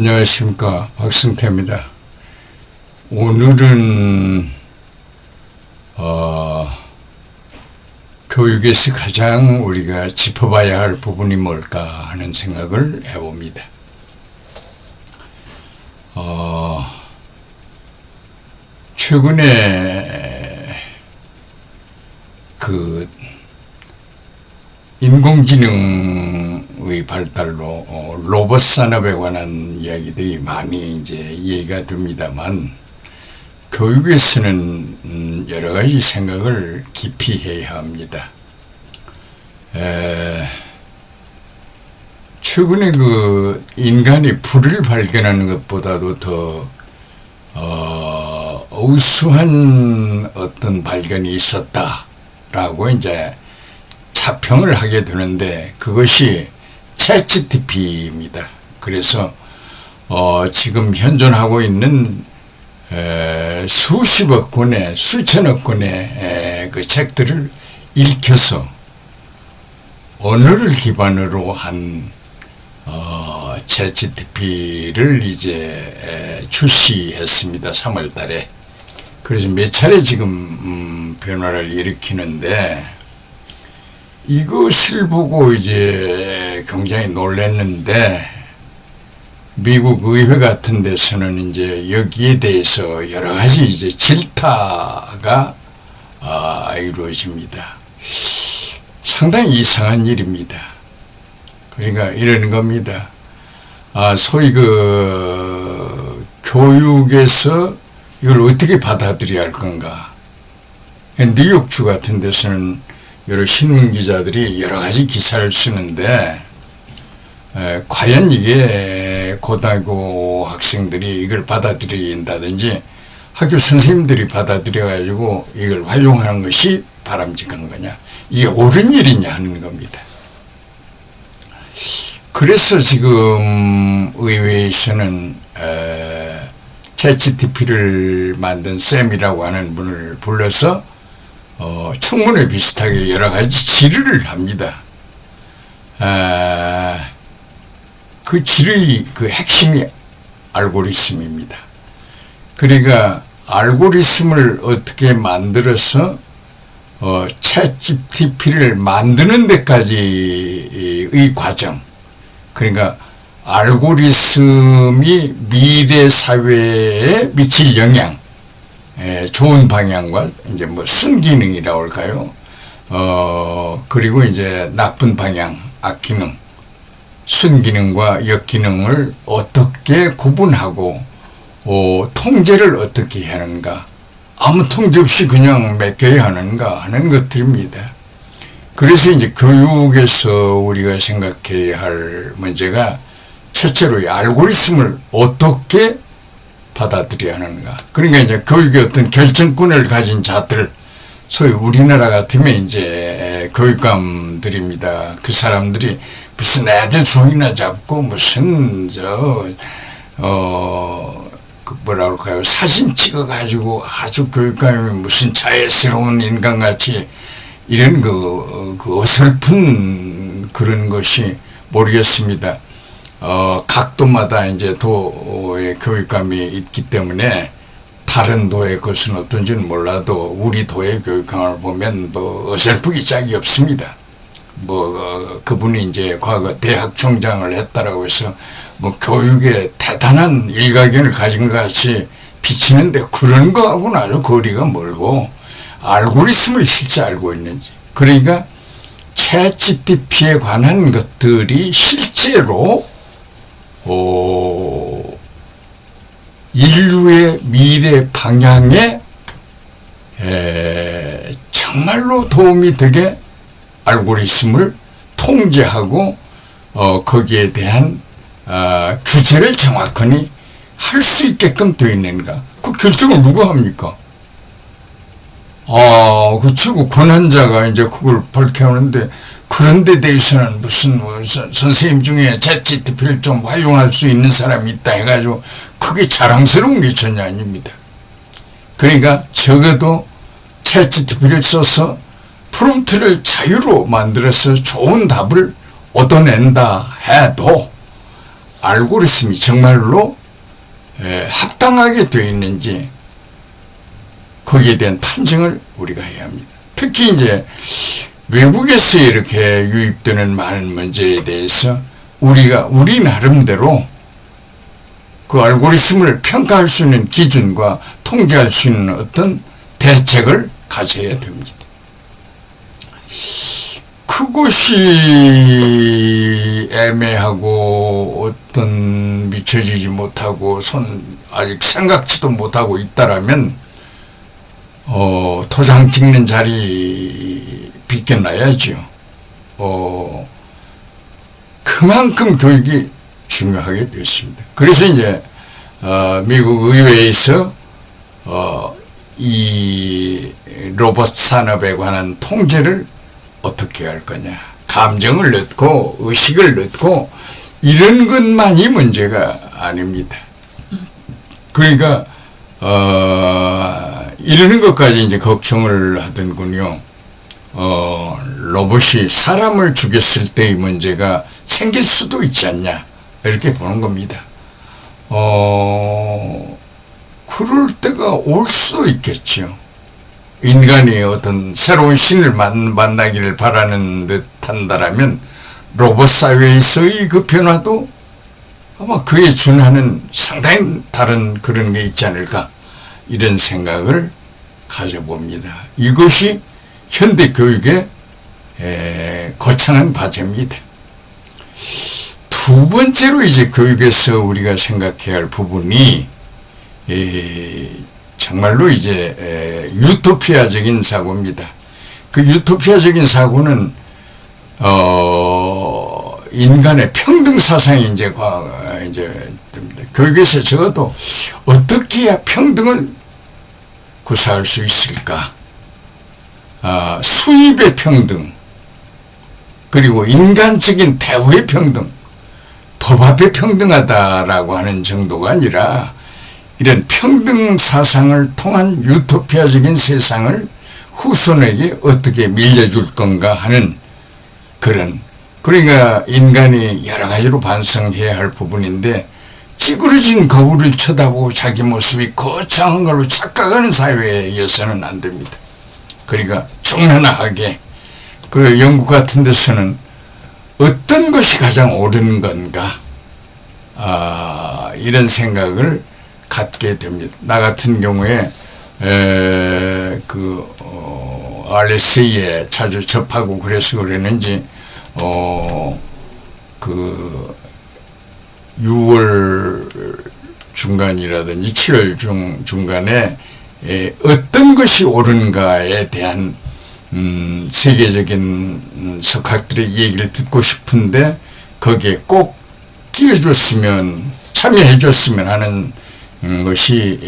안녕하십니까 박승태입니다. 오늘은 어, 교육에서 가장 우리가 짚어봐야 할 부분이 뭘까 하는 생각을 해봅니다. 어, 최근에 그 인공지능의 발달로 어, 로봇 산업에 관한 이야기들이 많이 이제 얘기가 됩니다만 교육에서는 음, 여러 가지 생각을 깊이 해야 합니다. 에, 최근에 그 인간이 불을 발견하는 것보다도 더 어, 우수한 어떤 발견이 있었다라고 이제 자평을 하게 되는데 그것이 챗GTP입니다. 그래서 어, 지금 현존하고 있는 에, 수십억 권의 수천억 권의 에, 그 책들을 읽혀서 언어를 기반으로 한 어, 챗GTP를 이제 에, 출시했습니다. 3월 달에. 그래서 몇 차례 지금 음, 변화를 일으키는데 이것을 보고 이제 굉장히 놀랐는데 미국 의회 같은 데서는 이제 여기에 대해서 여러 가지 이제 질타가 아, 이루어집니다. 상당히 이상한 일입니다. 그러니까 이러는 겁니다. 아, 소위 그 교육에서 이걸 어떻게 받아들여야 할 건가. 뉴욕주 같은 데서는 여러 신문 기자들이 여러 가지 기사를 쓰는데 에, 과연 이게 고등학교 학생들이 이걸 받아들인다든지 학교 선생님들이 받아들여 가지고 이걸 활용하는 것이 바람직한 거냐 이게 옳은 일이냐 하는 겁니다. 그래서 지금 의회에서는 챗GTP를 만든 쌤이라고 하는 분을 불러서 어, 청문회 비슷하게 여러 가지 질의를 합니다. 아, 그 질의 그 핵심이 알고리즘입니다. 그러니까 알고리즘을 어떻게 만들어서 어, 챗 GTP를 만드는 데까지의 과정. 그러니까 알고리즘이 미래 사회에 미칠 영향. 에, 좋은 방향과 이제 뭐 순기능이라고 할까요? 어, 그리고 이제 나쁜 방향, 악기능, 순기능과 역기능을 어떻게 구분하고, 어, 통제를 어떻게 하는가. 아무 통제 없이 그냥 맡겨야 하는가 하는 것들입니다. 그래서 이제 교육에서 우리가 생각해야 할 문제가 첫째로 이 알고리즘을 어떻게 받아들여야 하는가. 그러니까 이제 교육의 어떤 결정권을 가진 자들, 소위 우리나라 같으면 이제 교육감들입니다. 그 사람들이 무슨 애들 종이나 잡고 무슨 저, 어, 그 뭐라 그럴까요. 사진 찍어가지고 아주 교육감이 무슨 자애스러운 인간같이 이런 그, 그 어설픈 그런 것이 모르겠습니다. 어, 각 도마다 이제 도의 교육감이 있기 때문에 다른 도의 것은 어떤지는 몰라도 우리 도의 교육감을 보면 뭐 어설프기 짝이 없습니다. 뭐 어, 그분이 이제 과거 대학 총장을 했다라고 해서 뭐 교육에 대단한 일가견을 가진 것 같이 비치는데 그런 거하고는 아주 거리가 멀고 알고리즘을 실제 알고 있는지 그러니까 채 GTP에 관한 것들이 실제로 어, 인류의 미래 방향에 에, 정말로 도움이 되게 알고리즘을 통제하고 어, 거기에 대한 어, 규제를 정확하게 할수 있게끔 되어 있는가? 그 결정을 누가 합니까? 아, 그 최고 권한자가 이제 그걸 밝혀오는데 그런 데 대해서는 무슨 뭐 선, 선생님 중에 챗GTP를 좀 활용할 수 있는 사람이 있다 해가지고 크게 자랑스러운 게 전혀 아닙니다. 그러니까 적어도 챗GTP를 써서 프롬프트를 자유로 만들어서 좋은 답을 얻어낸다 해도 알고리즘이 정말로 에, 합당하게 되어 있는지 거기에 대한 판정을 우리가 해야 합니다. 특히 이제 외국에서 이렇게 유입되는 많은 문제에 대해서 우리가 우리 나름대로 그 알고리즘을 평가할 수 있는 기준과 통제할 수 있는 어떤 대책을 가져야 됩니다. 그것이 애매하고 어떤 미쳐지지 못하고 손 아직 생각지도 못하고 있다라면 어 도장 찍는 자리 비껴놔야죠. 어 그만큼 교육이 중요하게 되었습니다. 그래서 이제 어, 미국 의회에서 어, 이 로봇 산업에 관한 통제를 어떻게 할 거냐. 감정을 넣고 의식을 넣고 이런 것만이 문제가 아닙니다. 그러니까 어, 이러는 것까지 이제 걱정을 하던군요. 어, 로봇이 사람을 죽였을 때의 문제가 생길 수도 있지 않냐. 이렇게 보는 겁니다. 어, 그럴 때가 올 수도 있겠죠. 인간이 어떤 새로운 신을 만, 만나기를 바라는 듯 한다라면 로봇 사회에서의 그 변화도 아마 그에 준하는 상당히 다른 그런 게 있지 않을까 이런 생각을 가져봅니다. 이것이 현대 교육의 에, 거창한 과제입니다. 두 번째로 이제 교육에서 우리가 생각해야 할 부분이 에, 정말로 이제 에, 유토피아적인 사고입니다. 그 유토피아적인 사고는 어, 인간의 평등 사상이 이제 과, 이제 됩니다. 교육에서 적어도 어떻게 해야 평등을 구사할 수 있을까? 아, 수입의 평등, 그리고 인간적인 대우의 평등, 법 앞에 평등하다라고 하는 정도가 아니라 이런 평등 사상을 통한 유토피아적인 세상을 후손에게 어떻게 밀려줄 건가 하는 그런 그러니까 인간이 여러 가지로 반성해야 할 부분인데 찌그러진 거울을 쳐다보고 자기 모습이 거창한 걸로 착각하는 사회여서는 안 됩니다. 그러니까 정연하게 그 영국 같은 데서는 어떤 것이 가장 옳은 건가 아, 이런 생각을 갖게 됩니다. 나 같은 경우에 에, 그 어, RS에 자주 접하고 그래서 그랬는지 어, 그 6월 중간이라든지 7월 중, 중간에 에, 어떤 것이 옳은가에 대한 음, 세계적인 음, 석학들의 얘기를 듣고 싶은데 거기에 꼭 끼워줬으면 참여해줬으면 하는 음, 것이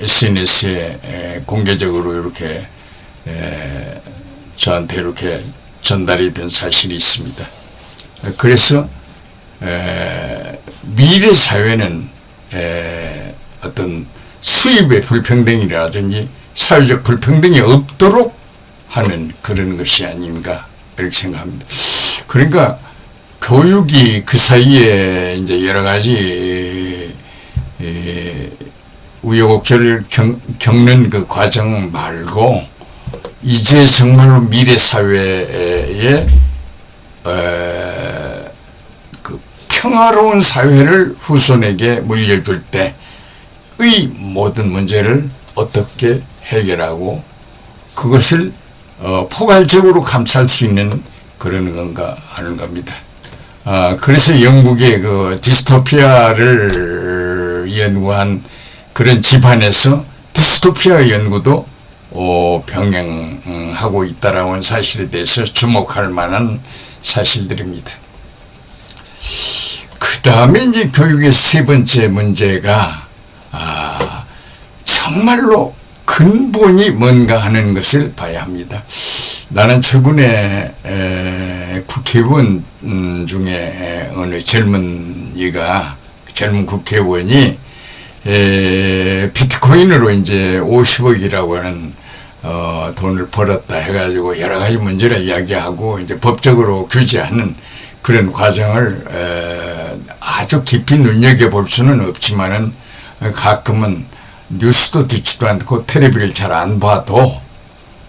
SNS에 공개적으로 이렇게 에, 저한테 이렇게 전달이 된 사실이 있습니다. 그래서 에, 미래 사회는 에, 어떤 수입의 불평등이라든지 사회적 불평등이 없도록 하는 그런 것이 아닌가 이렇게 생각합니다. 그러니까 교육이 그 사이에 이제 여러 가지 우여곡절을 겪는 그 과정 말고 이제 정말로 미래 사회에 그 평화로운 사회를 후손에게 물려줄 때의 모든 문제를 어떻게 해결하고 그것을 어, 포괄적으로 감쌀 수 있는 그런 건가 하는 겁니다. 아, 그래서 영국의 그 디스토피아를 연구한 그런 집안에서 디스토피아 연구도 어, 병행하고 있다라는 사실에 대해서 주목할 만한 사실들입니다. 그 다음에 이제 교육의 세 번째 문제가 아, 정말로 근본이 뭔가 하는 것을 봐야 합니다. 나는 최근에 에, 국회의원 음, 중에 어느 젊은이가 젊은 국회의원이 에, 비트코인으로 이제 50억이라고 하는 어, 돈을 벌었다 해가지고 여러 가지 문제를 이야기하고 이제 법적으로 규제하는 그런 과정을 에, 아주 깊이 눈여겨볼 수는 없지만은 가끔은 뉴스도 듣지도 않고 텔레비를 잘 안 봐도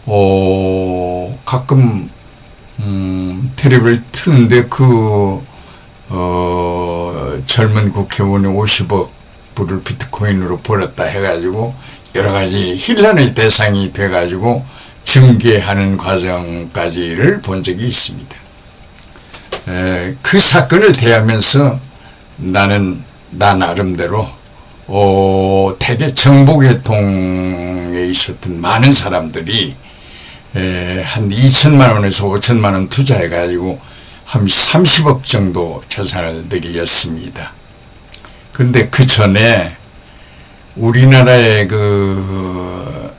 어, 가끔 음, 텔레비를 트는데 그 어, 젊은 국회의원이 50억 불을 비트코인으로 벌었다 해가지고 여러 가지 혼란의 대상이 돼가지고 증개하는 과정까지를 본 적이 있습니다. 에, 그 사건을 대하면서 나는 나 나름대로 어, 대개 정보계통에 있었던 많은 사람들이 에, 한 2천만 원에서 5천만 원 투자해가지고 한 30억 정도 재산을 늘렸습니다. 그런데 그 전에 우리나라의 그,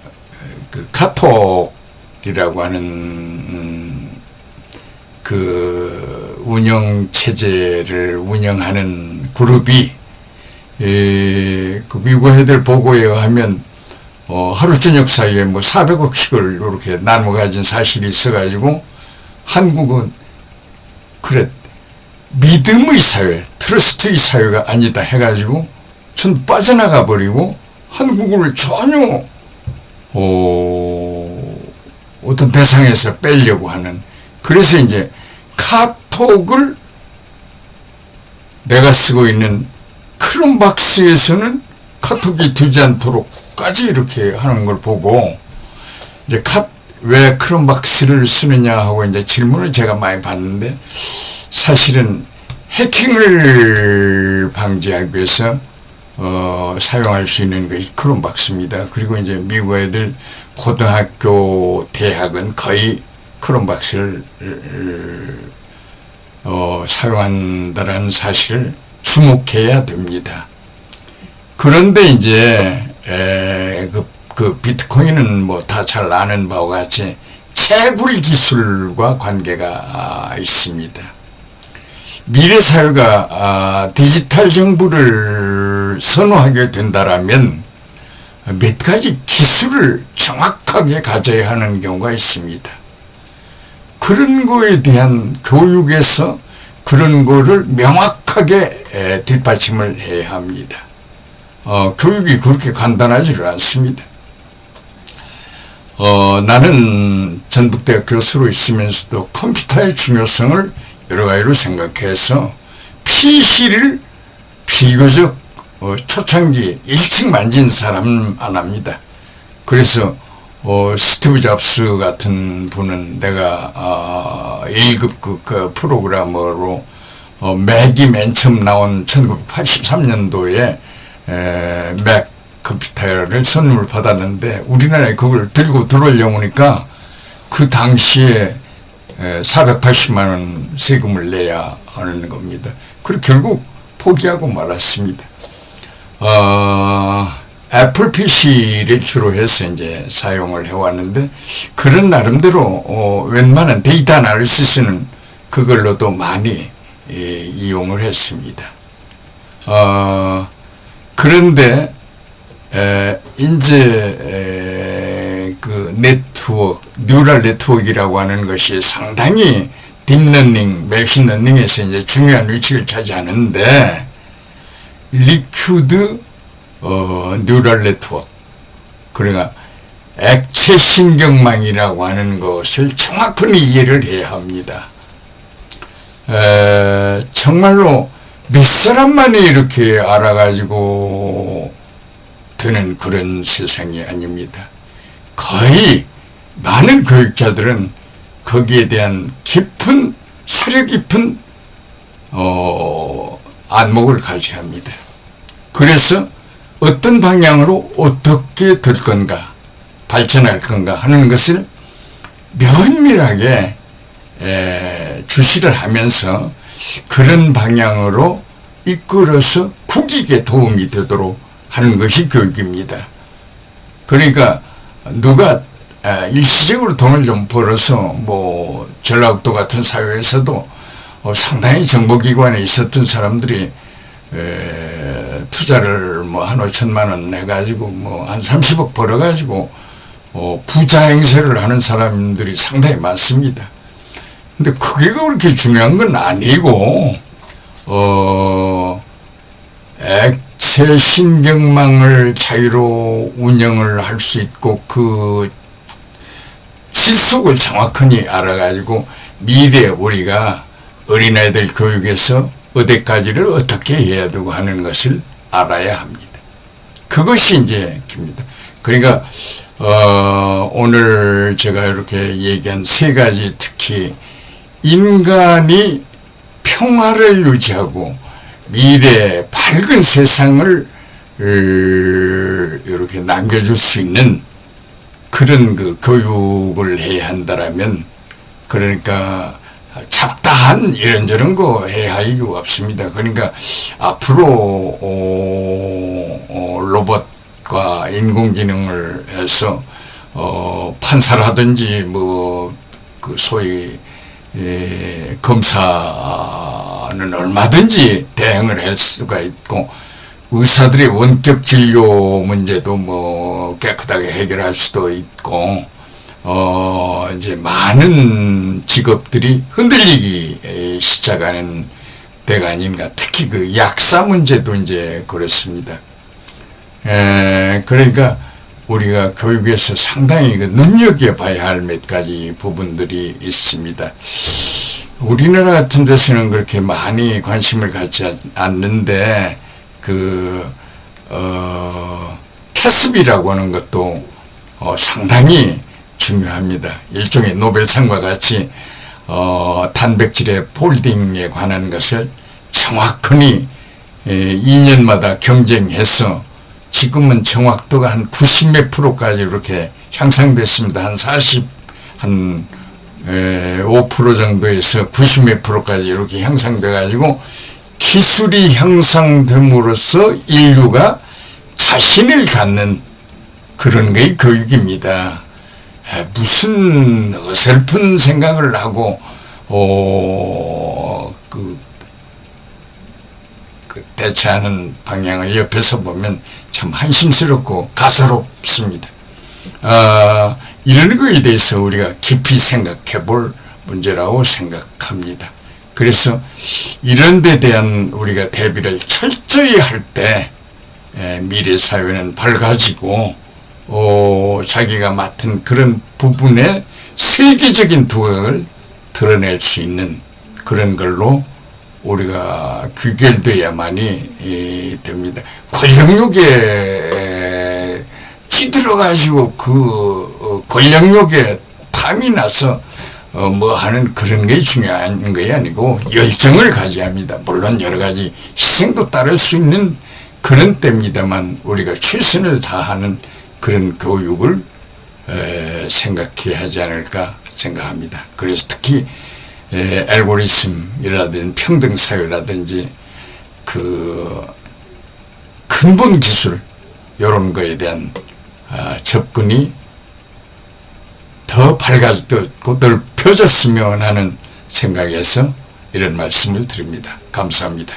그 카톡이라고 하는 음, 그 운영 체제를 운영하는 그룹이 에, 그 미국 애들 보고에 의하면 어, 하루 저녁 사이에 뭐 400억씩을 이렇게 나눠 가진 사실이 있어가지고 한국은 그래 믿음의 사회, 트러스트의 사회가 아니다 해가지고 전 빠져나가 버리고 한국을 전혀 어, 어떤 대상에서 빼려고 하는 그래서 이제 카 톡을 내가 쓰고 있는 크롬 박스에서는 카톡이 되지 않도록까지 이렇게 하는 걸 보고 이제 카, 왜 크롬 박스를 쓰느냐 하고 이제 질문을 제가 많이 받는데 사실은 해킹을 방지하기 위해서 어, 사용할 수 있는 것이 크롬 박스입니다. 그리고 이제 미국 애들 고등학교, 대학은 거의 크롬 박스를 어, 사용한다라는 사실을 주목해야 됩니다. 그런데 이제 에, 그, 그 비트코인은 뭐 다 잘 아는 바와 같이 채굴 기술과 관계가 있습니다. 미래 사회가 아, 디지털 정부를 선호하게 된다라면 몇 가지 기술을 정확하게 가져야 하는 경우가 있습니다. 그런 거에 대한 교육에서 그런 거를 명확하게 뒷받침을 해야 합니다. 어, 교육이 그렇게 간단하지를 않습니다. 어, 나는 전북대학 교수로 있으면서도 컴퓨터의 중요성을 여러 가지로 생각해서 PC를 비교적 어, 초창기 1층 만진 사람은 안 합니다. 그래서 어, 스티브 잡스 같은 분은 내가 어, 1급 그, 그 프로그래머로 어, 맥이 맨 처음 나온 1983년도에 에, 맥 컴퓨터를 선물 받았는데 우리나라에 그걸 들고 들어오려고 하니까 그 당시에 480만 원 세금을 내야 하는 겁니다. 그리고 결국 포기하고 말았습니다. 어, 애플 PC를 주로 해서 이제 사용을 해왔는데 그런 나름대로 어, 웬만한 데이터 아나리시스는 그걸로도 많이 예, 이용을 했습니다. 어, 그런데 에, 이제 에, 그 네트워크, 뉴럴 네트워크라고 하는 것이 상당히 딥러닝, 메신러닝에서 이제 중요한 위치를 차지하는데 리큐드 어, 뉴럴 네트워크 그러니까 액체 신경망이라고 하는 것을 정확히 이해를 해야 합니다. 에, 정말로 몇 사람만이 이렇게 알아가지고 되는 그런 세상이 아닙니다. 거의 많은 교육자들은 거기에 대한 깊은 사려 깊은 어, 안목을 가져야 합니다. 그래서 어떤 방향으로 어떻게 될 건가 발전할 건가 하는 것을 면밀하게 에, 주시를 하면서 그런 방향으로 이끌어서 국익에 도움이 되도록 하는 것이 교육입니다. 그러니까 누가 일시적으로 돈을 좀 벌어서 뭐 전라북도 같은 사회에서도 어, 상당히 정보기관에 있었던 사람들이 투자를 뭐 한 5천만 원 해가지고 뭐 한 30억 벌어가지고 어, 부자 행세를 하는 사람들이 상당히 많습니다. 근데 그게 그렇게 중요한 건 아니고, 어, 액체 신경망을 자유로 운영을 할 수 있고, 그 실속을 정확하게 알아가지고, 미래 우리가 어린아이들 교육에서 어디까지를 어떻게 해야 되고 하는 것을 알아야 합니다. 그것이 이제 깁니다. 그러니까 어, 오늘 제가 이렇게 얘기한 세 가지 특히 인간이 평화를 유지하고 미래 밝은 세상을 을, 이렇게 남겨줄 수 있는 그런 그 교육을 해야 한다라면 그러니까 잡다 한 이런저런 거 해야 할 이유가 없습니다. 그러니까 앞으로 어, 어, 로봇과 인공지능을 해서 어, 판사를 하든지 뭐 그 소위 에, 검사는 얼마든지 대응을 할 수가 있고 의사들의 원격 진료 문제도 뭐 깨끗하게 해결할 수도 있고 어 이제 많은 직업들이 흔들리기 시작하는 때가 아닌가 특히 그 약사 문제도 이제 그렇습니다. 에 그러니까 우리가 교육에서 상당히 그 눈여겨봐야 할 몇 가지 부분들이 있습니다. 우리나라 같은 데서는 그렇게 많이 관심을 갖지 않는데 그 어, 캐습이라고 하는 것도 어, 상당히 중요합니다. 일종의 노벨상과 같이 어, 단백질의 폴딩에 관한 것을 정확히 에, 2년마다 경쟁해서 지금은 정확도가 한 90몇 프로까지 이렇게 향상됐습니다. 한 40, 한, 에, 5% 정도에서 90몇 프로까지 이렇게 향상돼 가지고 기술이 향상됨으로써 인류가 자신을 갖는 그런 게 교육입니다. 에, 무슨 어설픈 생각을 하고, 어, 그, 그 대체하는 방향을 옆에서 보면 참 한심스럽고 가소롭습니다. 어, 이런 거에 대해서 우리가 깊이 생각해 볼 문제라고 생각합니다. 그래서 이런 데 대한 우리가 대비를 철저히 할 때 미래 사회는 밝아지고 어, 자기가 맡은 그런 부분에 세계적인 두각을 드러낼 수 있는 그런 걸로 우리가 귀결돼야만이 이, 됩니다. 권력욕에 찌들어가지고 그 어, 권력욕에 탐이 나서 어, 뭐 하는 그런 게 중요한 게 아니고 열정을 가져야 합니다. 물론 여러 가지 희생도 따를 수 있는 그런 때입니다만 우리가 최선을 다하는 그런 교육을 에, 생각해야 하지 않을까 생각합니다. 그래서 특히 에, 알고리즘이라든지 평등사회라든지 그 근본 기술 이런 거에 대한 아, 접근이 더 밝아졌고 넓혀졌으면 하는 생각에서 이런 말씀을 드립니다. 감사합니다.